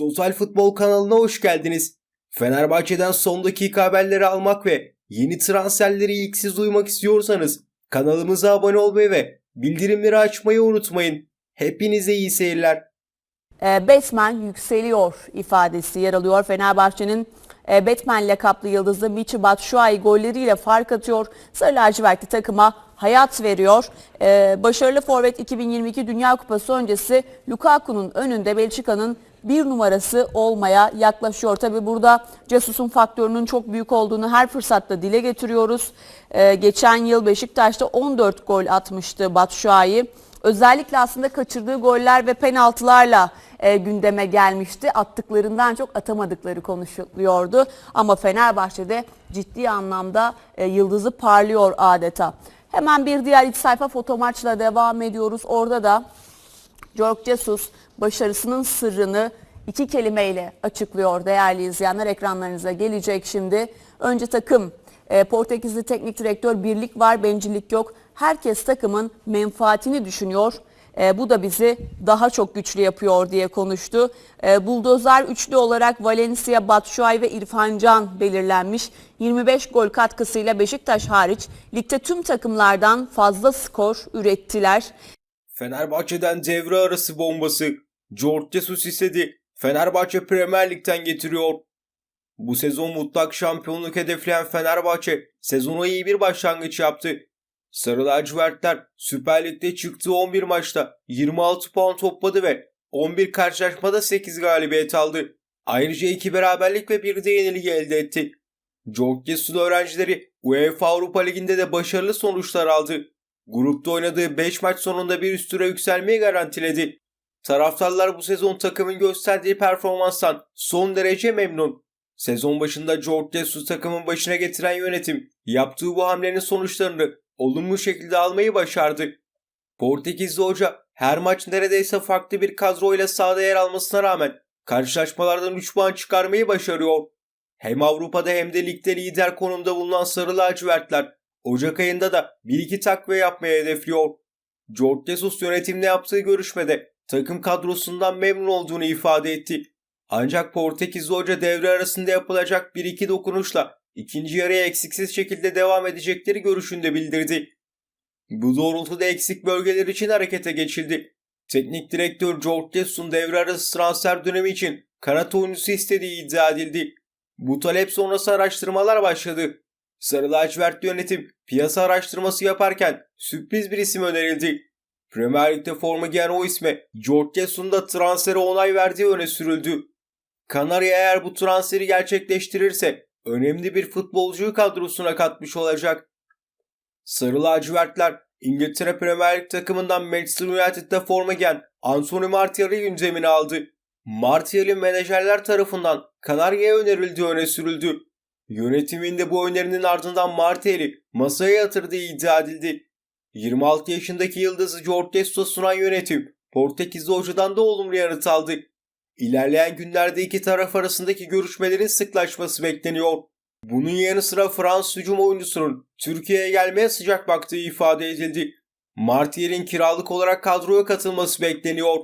Total Futbol kanalına hoş geldiniz. Fenerbahçe'den son dakika haberleri almak ve yeni transferleri ilk siz duymak istiyorsanız kanalımıza abone olmayı ve bildirimleri açmayı unutmayın. Hepinize iyi seyirler. E, Batman yükseliyor ifadesi yer alıyor. Fenerbahçe'nin e, Batman lakaplı yıldızı Michi Batshuayi golleriyle fark atıyor. Sarı lacivertli takıma hayat veriyor. E, başarılı forvet 2022 Dünya Kupası öncesi Lukaku'nun önünde Belçika'nın bir numarası olmaya yaklaşıyor. Tabi burada Cesus'un faktörünün çok büyük olduğunu her fırsatta dile getiriyoruz. E, geçen yıl Beşiktaş'ta 14 gol atmıştı Batshuayi. Özellikle aslında kaçırdığı goller ve penaltılarla e, gündeme gelmişti. Attıklarından çok atamadıkları konuşuluyordu. Ama Fenerbahçe'de ciddi anlamda e, yıldızı parlıyor adeta. Hemen bir diğer iç sayfa foto maçla devam ediyoruz. Orada da Jorge Jesus başarısının sırrını iki kelimeyle açıklıyor değerli izleyenler. Ekranlarınıza gelecek şimdi. Önce takım, e, Portekizli teknik direktör birlik var, bencillik yok. Herkes takımın menfaatini düşünüyor. E, bu da bizi daha çok güçlü yapıyor diye konuştu. E, Buldozer üçlü olarak Valencia, Batshuayi ve İrfan Can belirlenmiş. 25 gol katkısıyla Beşiktaş hariç ligde tüm takımlardan fazla skor ürettiler. Fenerbahçe'den devre arası bombası. George Jesus istedi. Fenerbahçe Premier Lig'den getiriyor. Bu sezon mutlak şampiyonluk hedefleyen Fenerbahçe sezona iyi bir başlangıç yaptı. Sarı lacivertler Süper Lig'de çıktığı 11 maçta 26 puan topladı ve 11 karşılaşmada 8 galibiyet aldı. Ayrıca 2 beraberlik ve bir de yenilgi elde etti. George Jesus öğrencileri UEFA Avrupa Ligi'nde de başarılı sonuçlar aldı. Grupta oynadığı 5 maç sonunda bir üst tura yükselmeyi garantiledi. Taraftarlar bu sezon takımın gösterdiği performanstan son derece memnun. Sezon başında George Jesus takımın başına getiren yönetim yaptığı bu hamlenin sonuçlarını olumlu şekilde almayı başardı. Portekizli hoca her maç neredeyse farklı bir kadroyla sahada yer almasına rağmen karşılaşmalardan 3 puan çıkarmayı başarıyor. Hem Avrupa'da hem de ligde lider konumda bulunan Sarı Lacivertler Ocak ayında da 1-2 takviye yapmaya hedefliyor. George Jesus yönetimle yaptığı görüşmede takım kadrosundan memnun olduğunu ifade etti. Ancak Portekizli hoca devre arasında yapılacak 1-2 dokunuşla ikinci yarıya eksiksiz şekilde devam edecekleri görüşünde bildirdi. Bu doğrultuda eksik bölgeler için harekete geçildi. Teknik direktör George Jesus'un devre arası transfer dönemi için kanat oyuncusu istediği iddia edildi. Bu talep sonrası araştırmalar başladı. Sarı lacivert yönetim piyasa araştırması yaparken sürpriz bir isim önerildi. Premier Lig'de forma giyen o isme George Jesus'un da transfere onay verdiği öne sürüldü. Kanarya eğer bu transferi gerçekleştirirse önemli bir futbolcuyu kadrosuna katmış olacak. Sarı lacivertler İngiltere Premier Lig takımından Manchester United'da forma giyen Anthony Martial'i gündemine aldı. Martial'in menajerler tarafından Kanarya'ya önerildiği öne sürüldü. Yönetiminde bu önerinin ardından Martial'i masaya yatırdığı iddia edildi. 26 yaşındaki yıldızı George sunan yönetim Portekizli hocadan da olumlu yanıt aldı. İlerleyen günlerde iki taraf arasındaki görüşmelerin sıklaşması bekleniyor. Bunun yanı sıra Fransız hücum oyuncusunun Türkiye'ye gelmeye sıcak baktığı ifade edildi. Martial'in kiralık olarak kadroya katılması bekleniyor.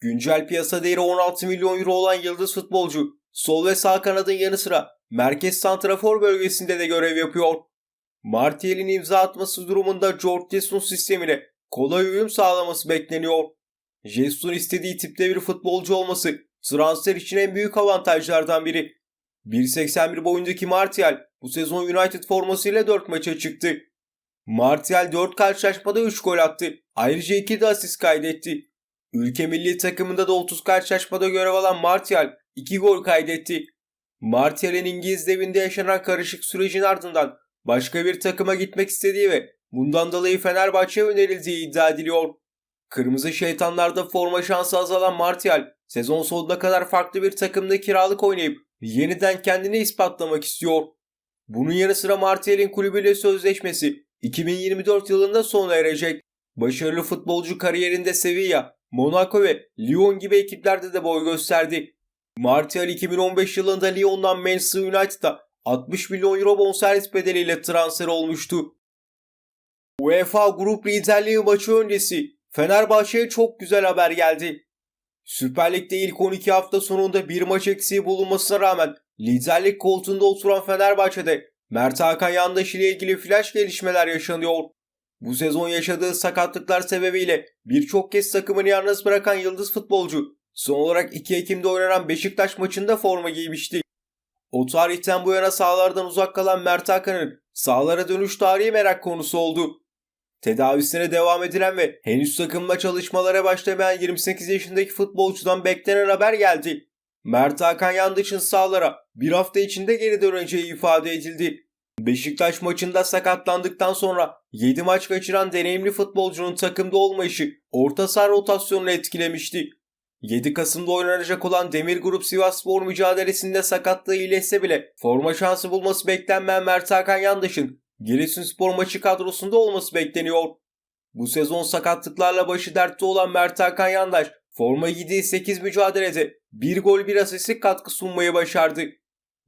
Güncel piyasa değeri 16 milyon euro olan yıldız futbolcu sol ve sağ kanadın yanı sıra merkez santrafor bölgesinde de görev yapıyor. Martial'in imza atması durumunda George Jesus'un sistemine kolay uyum sağlaması bekleniyor. Jesus'un istediği tipte bir futbolcu olması transfer için en büyük avantajlardan biri. 1.81 boyundaki Martial bu sezon United formasıyla 4 maça çıktı. Martial 4 karşılaşmada 3 gol attı. Ayrıca 2 de asist kaydetti. Ülke milli takımında da 30 karşılaşmada görev alan Martial 2 gol kaydetti. Martial'in İngiliz devinde yaşanan karışık sürecin ardından başka bir takıma gitmek istediği ve bundan dolayı Fenerbahçe'ye önerildiği iddia ediliyor. Kırmızı şeytanlarda forma şansı azalan Martial sezon sonuna kadar farklı bir takımda kiralık oynayıp yeniden kendini ispatlamak istiyor. Bunun yanı sıra Martial'in kulübüyle sözleşmesi 2024 yılında sona erecek. Başarılı futbolcu kariyerinde Sevilla, Monaco ve Lyon gibi ekiplerde de boy gösterdi. Martial 2015 yılında Lyon'dan Manchester United'a 60 milyon euro bonservis bedeliyle transfer olmuştu. UEFA Grup Liderliği maçı öncesi Fenerbahçe'ye çok güzel haber geldi. Süper Lig'de ilk 12 hafta sonunda bir maç eksiği bulunmasına rağmen liderlik koltuğunda oturan Fenerbahçe'de Mert Hakan Yandaş ile ilgili flash gelişmeler yaşanıyor. Bu sezon yaşadığı sakatlıklar sebebiyle birçok kez takımını yalnız bırakan yıldız futbolcu son olarak 2 Ekim'de oynanan Beşiktaş maçında forma giymişti. O tarihten bu yana sahalardan uzak kalan Mert Hakan'ın sahalara dönüş tarihi merak konusu oldu. Tedavisine devam edilen ve henüz takımla çalışmalara başlamayan 28 yaşındaki futbolcudan beklenen haber geldi. Mert Hakan Yandaş'ın sahalara bir hafta içinde geri döneceği ifade edildi. Beşiktaş maçında sakatlandıktan sonra 7 maç kaçıran deneyimli futbolcunun takımda olmayışı orta saha rotasyonunu etkilemişti. 7 Kasım'da oynanacak olan Demir Grup Sivasspor mücadelesinde sakatlığı iyileşse bile forma şansı bulması beklenmeyen Mert Hakan Yandaş'ın Giresunspor maçı kadrosunda olması bekleniyor. Bu sezon sakatlıklarla başı dertte olan Mert Hakan Yandaş forma giydiği 8 mücadelede 1 gol 1 asistlik katkı sunmayı başardı.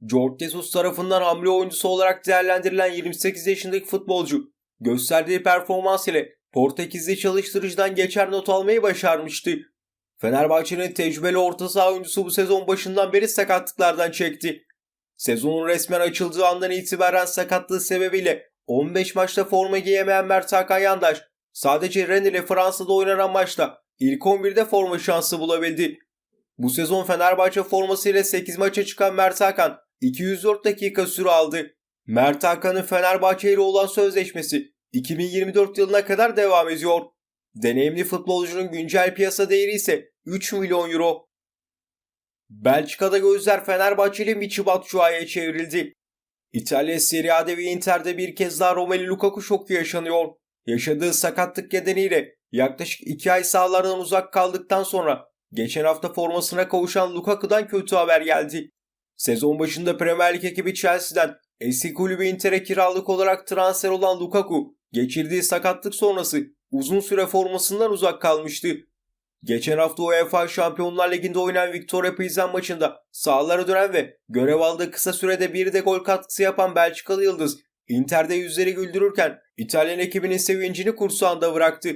George Jesus tarafından hamle oyuncusu olarak değerlendirilen 28 yaşındaki futbolcu gösterdiği performans ile Portekizli çalıştırıcıdan geçer not almayı başarmıştı. Fenerbahçe'nin tecrübeli orta saha oyuncusu bu sezon başından beri sakatlıklardan çekti. Sezonun resmen açıldığı andan itibaren sakatlığı sebebiyle 15 maçta forma giyemeyen Mert Hakan Yandaş sadece Rennes ile Fransa'da oynanan maçta ilk 11'de forma şansı bulabildi. Bu sezon Fenerbahçe formasıyla 8 maça çıkan Mert Hakan 204 dakika süre aldı. Mert Hakan'ın Fenerbahçe ile olan sözleşmesi 2024 yılına kadar devam ediyor. Deneyimli futbolcunun güncel piyasa değeri ise 3 milyon euro. Belçika'da gözler Fenerbahçeli Michy Batshuayi'ye çevrildi. İtalya Serie A'de ve Inter'de bir kez daha Romelu Lukaku şoku yaşanıyor. Yaşadığı sakatlık nedeniyle yaklaşık 2 ay sahalardan uzak kaldıktan sonra geçen hafta formasına kavuşan Lukaku'dan kötü haber geldi. Sezon başında Premier Lig ekibi Chelsea'den eski kulübü Inter'e kiralık olarak transfer olan Lukaku geçirdiği sakatlık sonrası uzun süre formasından uzak kalmıştı. Geçen hafta UEFA Şampiyonlar Ligi'nde oynanan Victoria Pilsen maçında sahalara dönen ve görev aldığı kısa sürede bir de gol katkısı yapan Belçikalı Yıldız Inter'de yüzleri güldürürken İtalyan ekibinin sevincini kursağında bıraktı.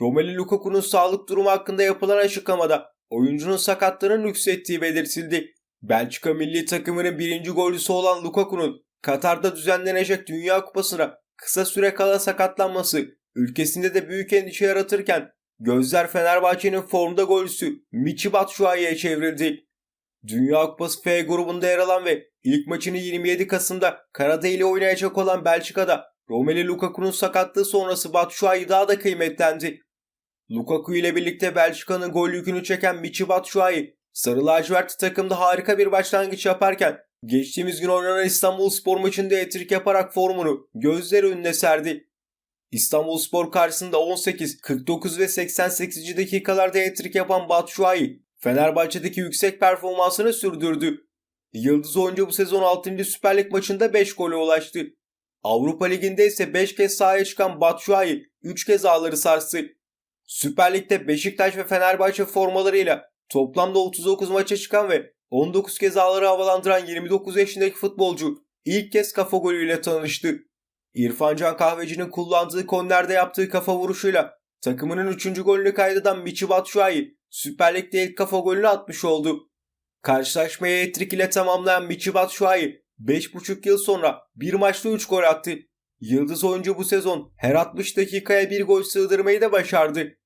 Romelu Lukaku'nun sağlık durumu hakkında yapılan açıklamada oyuncunun sakatlığının yükselttiği belirtildi. Belçika milli takımının birinci golcüsü olan Lukaku'nun Katar'da düzenlenecek Dünya Kupası'na kısa süre kala sakatlanması ülkesinde de büyük endişe yaratırken gözler Fenerbahçe'nin formda golcüsü Michy Batshuayi'ye çevrildi. Dünya Kupası F grubunda yer alan ve ilk maçını 27 Kasım'da Kanada ile oynayacak olan Belçika'da Romelu Lukaku'nun sakatlığı sonrası Batshuayi daha da kıymetlendi. Lukaku ile birlikte Belçika'nın gol yükünü çeken Michy Batshuayi Sarı lacivertli takımda harika bir başlangıç yaparken geçtiğimiz gün oynanan İstanbul Spor maçında etrik yaparak formunu gözler önüne serdi. İstanbul Spor karşısında 18, 49 ve 88. dakikalarda etrik yapan Batshuayi Fenerbahçe'deki yüksek performansını sürdürdü. Yıldız oyuncu bu sezon 6. Süper Lig maçında 5 gole ulaştı. Avrupa Ligi'nde ise 5 kez sahaya çıkan Batshuayi 3 kez ağları sarstı. Süper Lig'de Beşiktaş ve Fenerbahçe formalarıyla Toplamda 39 maça çıkan ve 19 kez ağları havalandıran 29 yaşındaki futbolcu ilk kez kafa golüyle tanıştı. İrfan Can Kahveci'nin kullandığı kornerde yaptığı kafa vuruşuyla takımının 3. golünü kaydeden Michy Batshuayi Süper Lig'de ilk kafa golünü atmış oldu. Karşılaşmayı etrik ile tamamlayan Michy Batshuayi 5,5 yıl sonra bir maçta 3 gol attı. Yıldız oyuncu bu sezon her 60 dakikaya bir gol sığdırmayı da başardı.